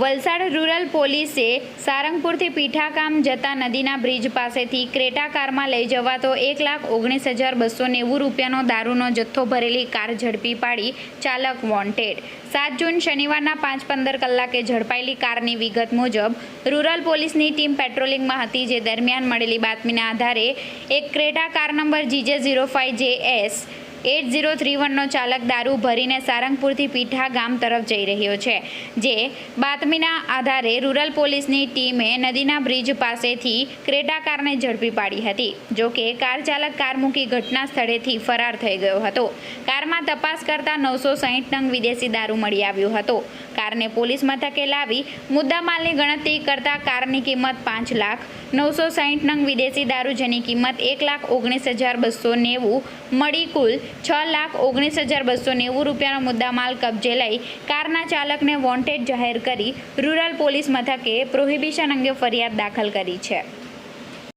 Valsad rural પોલીસે સારંગપુરથી પીઠાકામ જતા નદીના બ્રિજ પાસેથી ક્રેટા કારમાં લઈ જવાતો એક લાખ ઓગણીસ હજાર બસો નેવું રૂપિયાનો દારૂનો જથ્થો ભરેલી કાર ઝડપી પાડી ચાલક વોન્ટેડ. સાત જૂન શનિવારના પાંચ પંદર કલાકે ઝડપાયેલી કારની વિગત મુજબ, રૂરલ પોલીસની ટીમ પેટ્રોલિંગમાં હતી જે દરમિયાન મળેલી બાતમીના આધારે એક Creta car number GJ zero five J S eight zero three વનનો ચાલક દારૂ ભરીને સારંગપુરથી પીઠા ગામ તરફ જઈ રહ્યો છે, જે બાતમીના આધારે રૂરલ પોલીસની ટીમે નદીના બ્રિજ પાસેથી ક્રેટા કારને ઝડપી પાડી હતી, જો કે કાર ચાલક કાર મૂકી ઘટના સ્થળેથી ફરાર થઈ ગયો હતો. કારમાં તપાસ કરતા નવસો સાહીઠ નંગ વિદેશી દારૂ મળી આવ્યો હતો. કારને પોલીસ મથકે લાવી મુદ્દામાલની ગણતરી કરતા કારની કિંમત પાંચ લાખ, નવસો સાહીઠ નંગ વિદેશી દારૂ જેની કિંમત એક લાખ ઓગણીસ હજાર બસો નેવું, મળી કુલ છ લાખ ઓગણીસ હજાર બસો નેવું રૂપિયાનો મુદ્દામાલ કબજે લઈ કારના ચાલકને વોન્ટેડ જાહેર કરી રૂરલ પોલીસ મથકે પ્રોહિબિશન અંગે ફરિયાદ દાખલ કરી છે.